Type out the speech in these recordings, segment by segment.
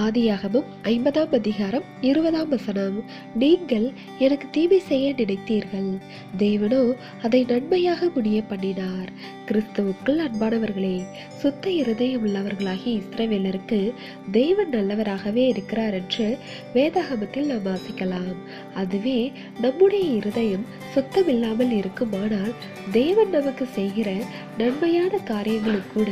ஆதியாகமும் ஐம்பதாம் அதிகாரம் இருபதாம் வசனம். நீங்கள் எனக்கு தீமை செய்ய நினைத்தீர்கள். தேவனோ அதை நன்மையாக முடிய பண்ணினார். கிறிஸ்துவுக்குள் அன்பானவர்களே சுத்த இருதயம் உள்ளவர்களாகி இஸ்ரவேலருக்கு தேவன் நல்லவராகவே இருக்கிறார் என்று வேதாகமத்தில் நாம் வாசிக்கலாம். அதுவே நம்முடைய இருதயம் சுத்தமில்லாமல் இருக்குமானால் தேவன் நமக்கு செய்கிற நன்மையான காரியங்களும் கூட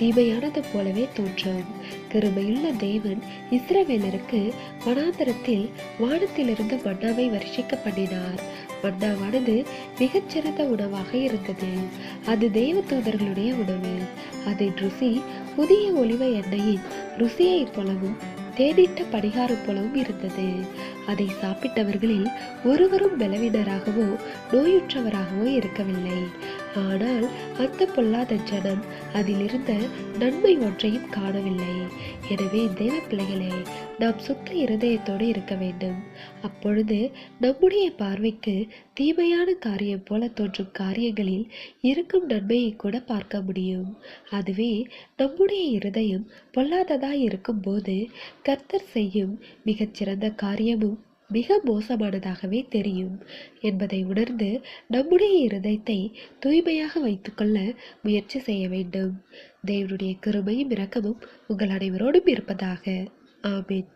தீமையானது போலவே தோன்றும். கிருபையுள்ள தேவன் இஸ்ரவேலருக்கு வனாந்தரத்தில் வானத்திலிருந்து மன்னாவை வருஷிக்க பண்ணினார் மன்னாவானது மிகச்சிறந்த உணவாக இருந்தது. அது தெய்வ தூதர்களுடைய உணவு. அதன் ருசி புதிய ஒளிவ எண்ணெயின் ருசியைப் போலவும் தேடிட்ட படிகாரம் போலவும் இருந்தது. அதை சாப்பிட்டவர்களில் ஒருவரும் பலவீனராகவோ நோயுற்றவராகவோ இருக்கவில்லை. ஆனால் அந்த பொல்லாத ஜனம். அதிலிருந்த நன்மை ஒன்றையும் காணவில்லை. எனவே தேவ பிள்ளைகளே நாம் சுத்த இருதயத்தோடு இருக்க வேண்டும். அப்பொழுது நம்முடைய பார்வைக்கு தீமையான காரியம் போல தோன்றும் காரியங்களில் இருக்கும் நன்மையை கூட பார்க்க முடியும். அதுவே நம்முடைய இருதயம் பொல்லாததாய் இருக்கும்போது கர்த்தர் செய்யும் மிகச்சிறந்த காரியமும் மிக மோசமானதாகவே தெரியும் என்பதை உணர்ந்து நம்முடைய இருதயத்தை தூய்மையாக வைத்துக்கொள்ள முயற்சி செய்ய வேண்டும். தேவனுடைய கிருபையும் இரக்கமும் உங்கள் அனைவரோடும் இருப்பதாக. ஆமீன்.